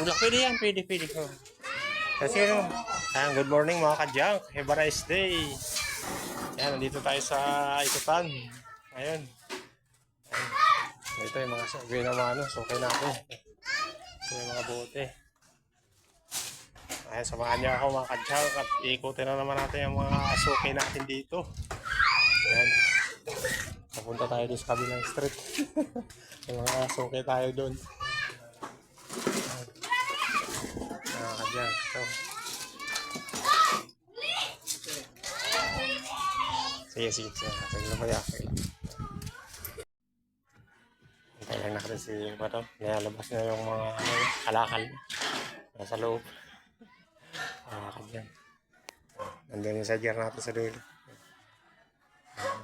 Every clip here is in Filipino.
Bulak, pwede yan, pwede, pwede. Oh. Kasi ano, ayan, good morning mga ka-junk. Have a nice day. Ayan, nandito tayo sa ikutan. Ngayon. Ito yung mga sabi na mga ano, sukay natin. Ito yung mga bote. Ayan, samahan niyo ako mga ka-junk at ikutin na naman natin yung mga sukay natin dito. Ayan. Papunta tayo doon sa kabilang street. yung mga sukay tayo doon. Mga ka-junk. So, Sige, sige, sige. Sige kaya. Sige lang. Hintay lang natin si Madam. Nilalabas na yung mga ano, kalakal. Nasa loob. Ah, kanyan. Nandun yung sadyer natin sa dulo.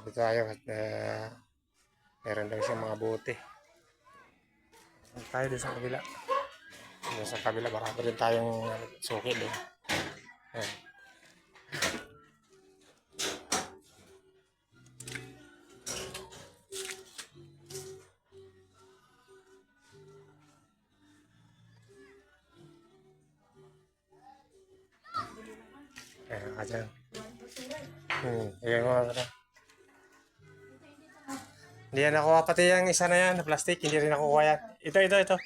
Dito tayo at uh, meron daw siyang mga bote. Tayo doon sa kabila. Doon sa kabila, marami rin tayong suki doon. Ayan nakuha pati yung isa na yan, na plastic, hindi rin nakukuha yan. Ito, ito, ito.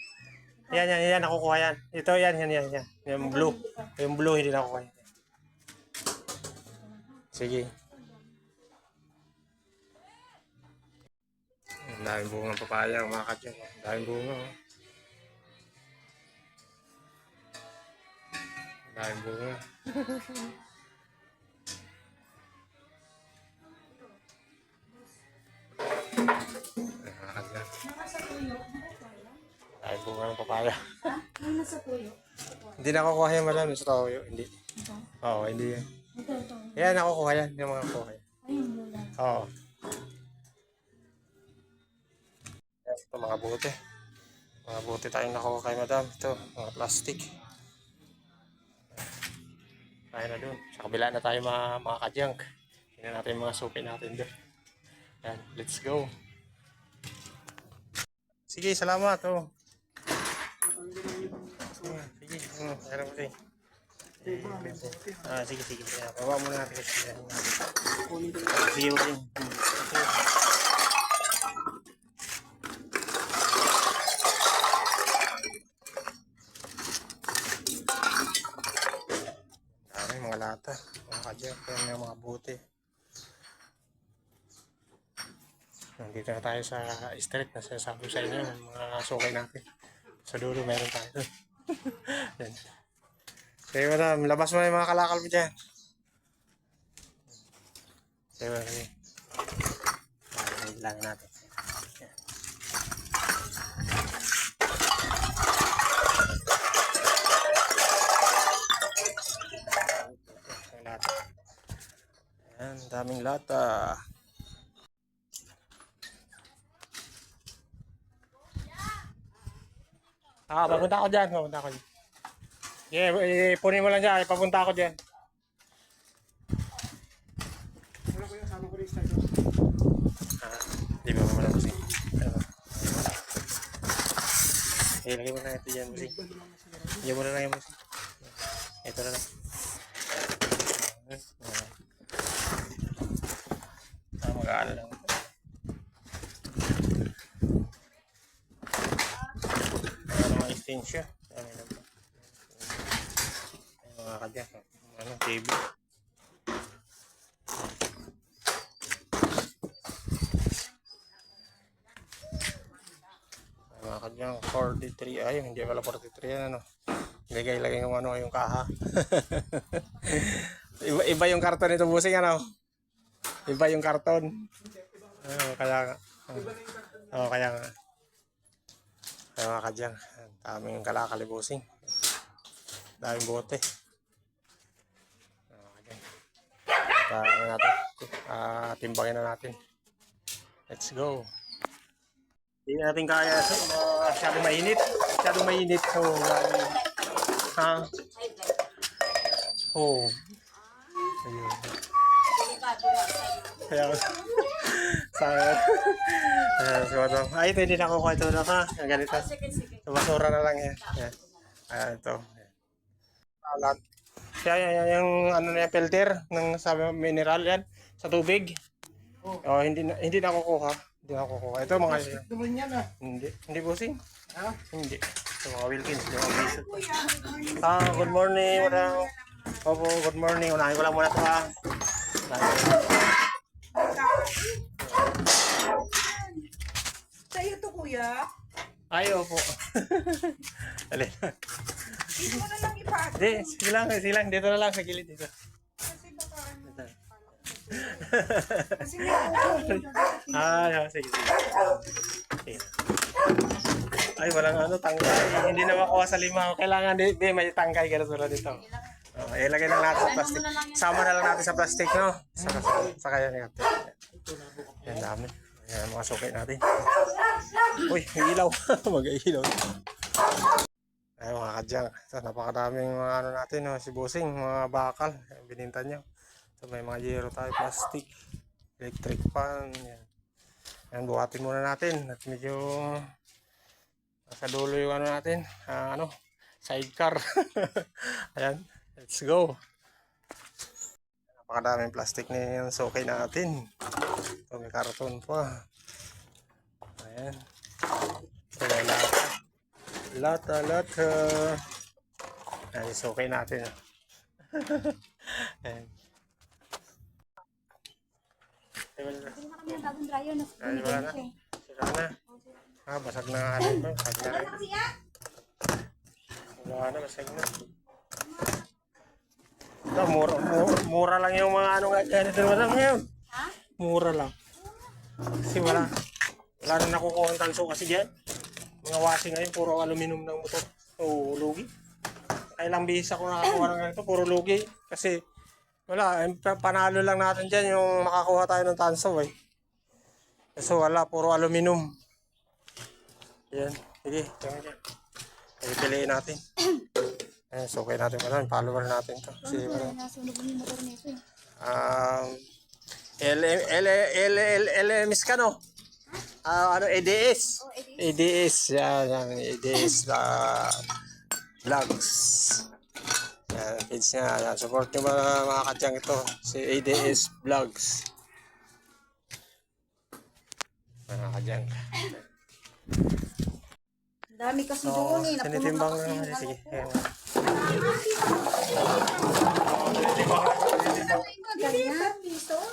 Yan, yan, yan, nakukuha yan. Ito, yan, yan, yan, yan. Yung blue. Yung blue, hindi nakukuha yan. Sige. Ang daming bunga ng papaya, mga kadyan. Ang daming bunga, oh. Ang daming bunga. Ay, kadyan. Nasa tuyo. Daming bunga ng papaya. Ano nasa tuyo? Hindi nakukuha yan, madam. Sa toyo, hindi. Ito. Oo, hindi yan. Ito, ito. Yan, nakukuha yan. Yung mga kuha yan. Ayun muna. Oo. Yan, ito mga bote. Mga bote tayong nakuha kay madam. Ito, mga plastic. Tayo na dun. Sa kabila na tayo mga, mga ka-junk. Tingnan natin yung mga suki natin dun. Yan, let's go. Sige, salamat. Oh. Sige, mm, meron ko sige. Ah, sige, sige. Baba muna natin Sige, okay. Hmm, okay. Dami mga lata. Mga kadyan. Kaya may mga buti. Nandito na tayo sa street na sinasabi sa inyo ng mga sukay natin. Sa dulo meron tayo. Yan. Sige madam, labas mo na yung mga kalakal mo dyan. Sige madam. lang natin. Ayan, daming lata. Ah, papunta ako dyan. Papunta ako dyan. Yeah, eh, punin mo lang dyan. Papunta ako dyan. Ah, di ba mamala kasi? Ano? Eh, lagay mo na ito dyan, Musi. Lagay mo na lang yung Musi. Ito na lang. Ah. Ah, mag-aaral lang. Ano mga extension? Ano yun ba? Ay, mga kadya. Ano. Ay, mga kadya, 43. Ay, hindi pala 43 yan, ano. Ilagay-lagay yung ano, yung kaha. iba, iba yung karton nito, busing, ano. Iba yung karton. Ano, kaya nga. Oo, kaya nga. Kaya mga kadyang, daming kalakalibusing. Daming bote. Kadyang. Kaya natin, ah, timbangin na natin. Let's go. Hindi natin kaya so, masyadong mainit. Masyadong mainit. So, uh, ha? Oh. Ayun. Kaya, sa, uh, so, ano, ay, hindi na ako ito na ka. Ganito. Sa basura na lang yan. yan. Ito. Alat. Kaya yan, yan, yung ano na yan, filter ng mo, mineral yan sa tubig. Oh, hindi na, hindi na kukuha. Hindi na kukuha. Ito mga Naman yan ah. hindi hindi busing. Ha? Hindi. Ito mga Wilkins, di mga biso. Ah, good morning, madam. Opo, good morning. Unahin ko lang muna ito ha. Sa'yo to, kuya. Ay, opo. Dali. Hindi mo na lang ipag. Hindi, sige lang, sige lang. Dito na lang sa gilid dito. Kasi baka ano. Kasi. Ah, sige, sige. Sige. Ay, walang ano, tangkay. Hindi na makuha sa lima. Kailangan di, di may tangkay ka tulad dito. Oh, ilagay lang natin sa plastic. Sama na lang natin sa plastic, no? Sa, sa, sa kaya ni ate. Yan, dami. Yan, mga sukay natin. Uy, may ilaw. Mag-ilaw. Ay, mga kadyang. Ito, napakadaming mga ano natin, no? si Busing, mga bakal. Yan, Bininta niya. Ito, may mga zero tayo, plastic. Electric fan. Yan. Yan, buhatin muna natin. At medyo nasa dulo yung ano natin. ah, ano, sidecar. Ayan, let's go. Napakadaming plastic na yung sukay natin. Ito, may karton pa. Ayan. Ito, may lata. Lata, lata. Ayan, sukay natin. Ayan. Wala na. Bagong dryer na wala na. Sira na. Ah, basag na nga rin. Basag na rin. Wala na, basag na. Ito, mura, mura, mura lang yung mga ano nga ganito naman ngayon. Ha? Mura lang. Kasi wala. Wala na nakukuha ang tanso kasi dyan. Mga washing ngayon, puro aluminum ng motor. So, lugi. Kailang bihis ako nakakuha ng ganito, puro lugi. Kasi, wala, pa- panalo lang natin dyan yung makakuha tayo ng tanso eh. Kasi wala, puro aluminum. Yan, sige, yan yan. Ay, piliin natin. Ayan, so okay natin pa follower natin to. Si, ano, motor nito eh. um, L, L, L, L, LMS ka no? Ah, ano, EDS. Oh. EDS, yan, yan, EDS, ah, vlogs. Yan, page niya, yan, support nyo mga, mga kadyang ito, si EDS Vlogs. Mga kadyang. Ang dami kasi doon eh. Tinitimbang na, sige, ano ayan.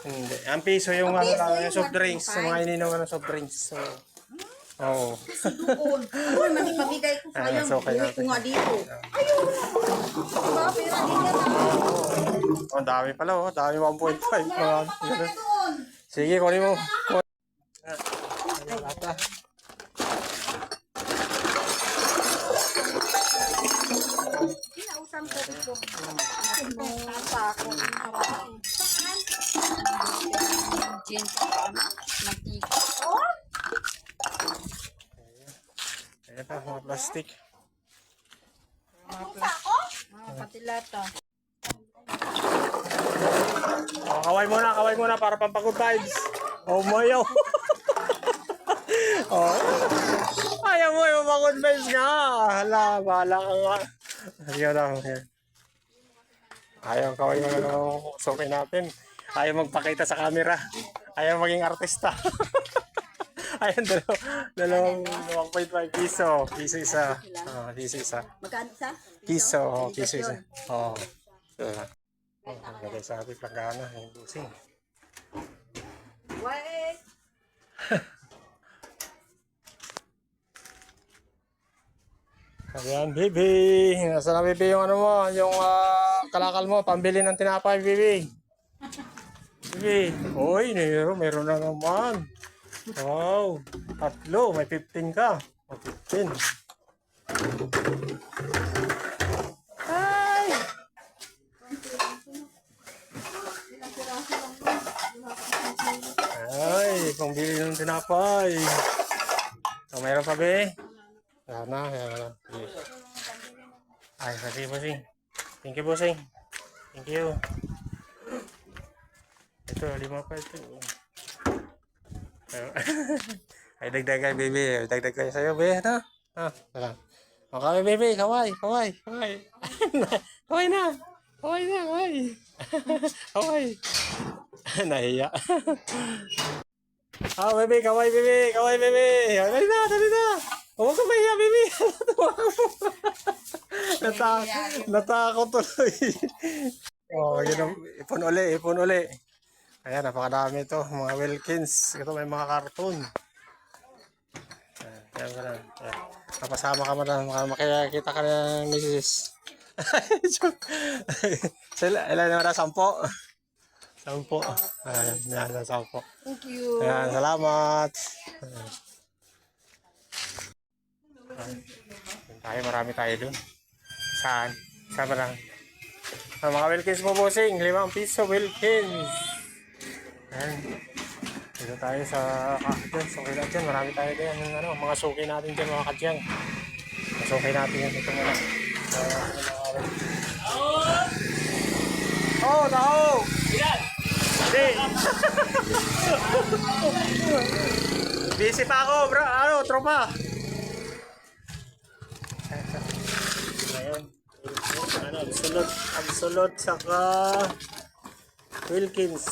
Hindi. Ang piso yung ano lang, yung soft drinks, yung mga ininom ng soft drinks. So, oh. Doon. Uy, mali pamigay ko sayang. so, okay Uwi ko nga dito. Ayun. Diba, pera din yan. ah. oh, dami pala, oh. Dami 1.5. Mga, Marami pa pala ganun. na doon. Sige, kunin mo. Kun- Ah, lata. Ko. Nasa ako. Saan? Gin pa mantika. Oh? Ayan pa, mga plastic. Pusa ako? Ah, pati lata. Oh, kaway muna, kaway muna para pampagod vibes. Oh, moyo. oh. Ayaw mo yung pagod vibes nga. Hala, bahala ka nga. Ayaw lang. Yan. Ayaw kaway na suki natin. Ayaw magpakita sa camera. Ayaw maging artista. Ayun, dalaw, dalawang 1.5 piso. Piso isa. Oh, piso isa. Magkano sa? Piso, oh, piso isa. Oo. Oh. Oh, nagay sa ating planggana, yung busing. Wait. Ayan, baby. Nasa na, baby, yung ano mo, yung ah, kalakal mo, pambili ng tinapay, baby. Baby. Uy, meron, meron na naman. Wow. Tatlo, may 15 ka. O, 15. Ay! Ay, pambili ng tinapay. So, meron pa, be? Wala na, wala na. Ay, kasi bossing. Thank you, bossing. Thank you. Ito, lima pa ito. Ay, Ay, dagdag kay baby. Dagdag kayo sa'yo, be. Ha? Ha? Wala. O kaway, baby. Kaway, kaway, kaway. kaway na. Kaway na, kaway. kaway. Nahiya. Ah, baby, kaway, baby. Kaway, baby. Dali na, dali na. Huwag ka mahiya, baby. Nata natakot tuloy. oh, ang ipon uli, ipon uli. Ayan, napakadami ito. Mga Wilkins. Ito may mga karton. Ayan, ayan ka na. Ayan. Napasama ka mo na. Maka- Makikita ka na ng misis. Sila, ilan naman na? Sampo. Sampo. Ayan, yan, sampo. Thank you. Ayan, salamat. Ayan. Ayan. Tayo, marami tayo dun. Saan? Saan ba lang? Ah, mga Wilkins mo bossing, limang piso Wilkins. Ayan. Dito tayo sa kakadyan, suki na dyan. Marami tayo dyan. Yung, ano, mga suki natin dyan, mga kadyang. Suki natin yan. Ito muna. So, Oh, tao! Hindi. Busy pa ako, bro. Ano, tropa. Ngayon. Ano, absolute, absolute, saka Wilkins.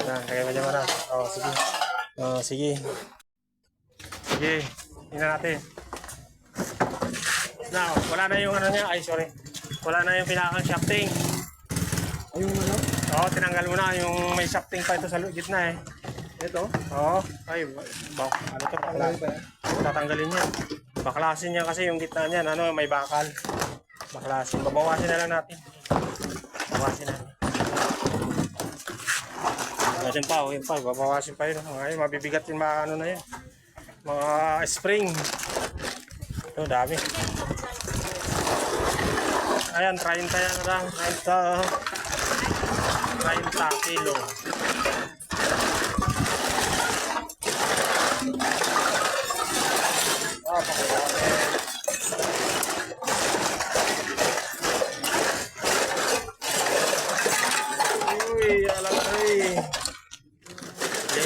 Wala, kaya medyo mara. Oh, sige. Oh, sige. Sige. Tingnan natin. Na, wala na yung ano niya. Ay, sorry. Wala na yung pinakang shafting. Ayun ano? Oo, tinanggal mo na yung may shafting pa ito sa gitna eh. Ito? Oo. Ay, ba, ano to? Bakla. Tanggalin pa yan? Tatanggalin niya. Baklasin niya kasi yung gitna niyan. Ano, may bakal. Baklasin. Babawasin na lang natin. Babawasin na. Yan pa, oh, yun pa. Babawasin pa yun. Ngayon, mabibigat yung mga ano na yun. Mga spring. Ito, dami. Ayan, 30 yan na lang. 30. 30 kilo. Ah, eh.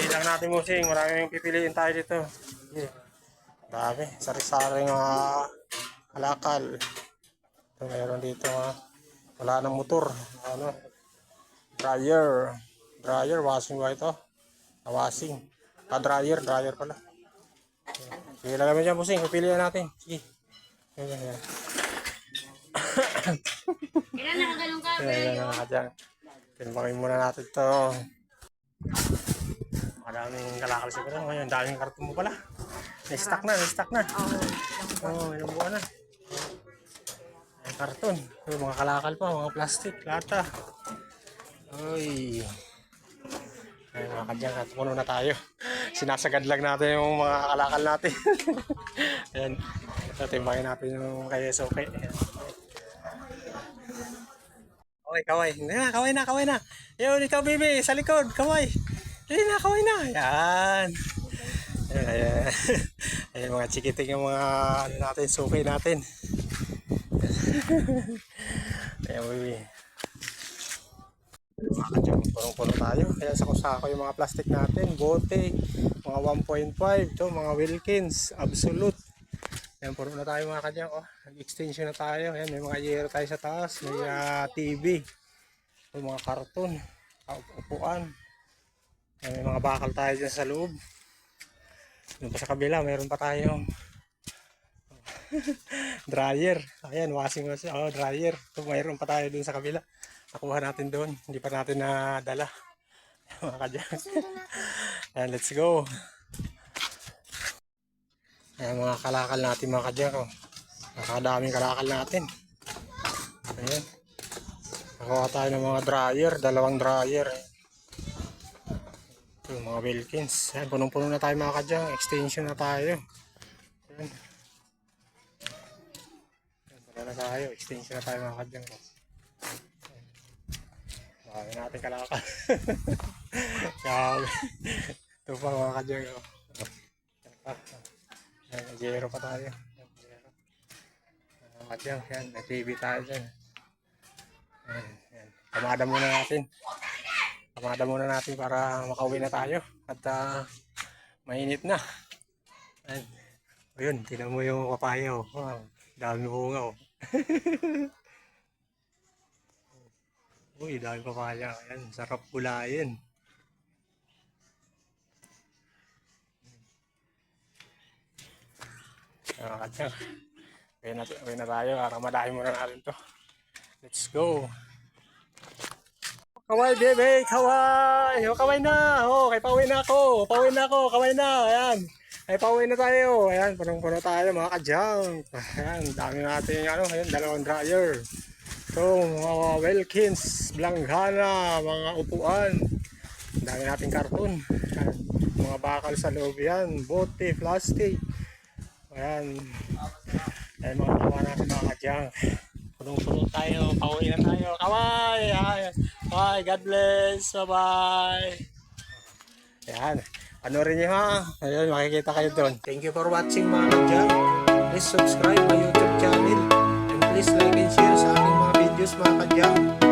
Lang natin musing. Maraming pipiliin tayo dito. Sige. Dami. Sari-sari nga kalakal. Ito, mayroon dito nga. Wala ng motor. Ano? Dryer. Dryer. Washing ba ito? Ah, washing. Ah, dryer. Dryer pala. Sige, lagay mo dyan, musing. Pipiliin natin. Sige. Yan, yan, yan. Ilan na ganun ka? Yan, yan, yan. Timbangin muna natin to. Maraming kalakal siguro. Ngayon, daming karton mo pala. Na-stack na, na-stack na. Oo, oh, ilang buwan na. Karton. Ay, mga kalakal pa, mga plastic, lata. Uy. Ay, mga kadyang, puno na tayo. Sinasagad lang natin yung mga kalakal natin. Ayan. Ito, timbangin natin yung kay SOK. Ayan. Kaway, kaway. Na, kaway na, kaway na. Yun, ikaw, baby, sa likod, kaway. Ayun na, kaway na. Yan. Ayan, ayan. Ayan, mga chikiting yung mga, ano natin, suki natin. Mga kadyang, punong-puno tayo. Ayan, sako-sako yung mga plastic natin. Bote, mga 1.5. Ito, mga Wilkins, Absolute. Ayan, puro na tayo mga kadyang. Oh, nag-extension na tayo. Ayan, may mga yero tayo sa taas. May ah, TV. Ito, mga karton. Upuan. Ayan, may mga bakal tayo dyan sa loob. Doon pa sa kabila, mayroon pa tayong dryer. Ayan, washing machine. Oh, dryer. Ito, mayroon pa tayo dun sa kabila. Nakuha natin doon. Hindi pa natin nadala. mga kadyang. Ayan, let's go. Ayan mga kalakal natin mga kadyang ko. Nakakadaming kalakal natin. Ayan. Nakuha tayo ng mga dryer, dalawang dryer. Ito yung mga Wilkins. Ayan, punong-puno na tayo mga kadyang. Extension na tayo. Ayan. Na tayo. Extension na tayo mga kadyang ko. Marami natin kalakal. Grabe. Ito pa mga kadyang ko. Ayan, zero pa tayo. Ayan, zero. At yan, yan, may TV tayo dyan. Yan, yan. Kamada muna natin. Kamada muna natin para makauwi na tayo. At ah, mainit na. Ayan. Ayun, tinan mo yung papaya. Oh. Wow, dami bunga. Oh. Uy, dami papaya. Ayan, sarap gulayin. Ah, kanya. Uwi na, uwi na tayo. Ramadahin muna natin to. Let's go. Kaway, bebe! Kaway! O, kaway na! O, kay pauwi na ako! Pauwi na ako! Kaway na! Ayan! Ay, pauwi na tayo! Ayan, punong-puno tayo mga ka-junk! Ayan, dami natin ano, ayan, dalawang dryer. So, mga Wilkins, Blanghana, mga upuan. Dami nating karton. Ayan, mga bakal sa loob yan. Bote, plastic. Ayan. Ayan mga kawa natin mga ka-junk. Punong-puno tayo. Pauwi na tayo. Kaway! Ayan. Bye. God bless. Bye-bye. Ayan. Panorin niyo ha. Ayun, makikita kayo doon. Thank you for watching mga kadyan. Please subscribe my YouTube channel. And please like and share sa aking mga videos mga kadyan.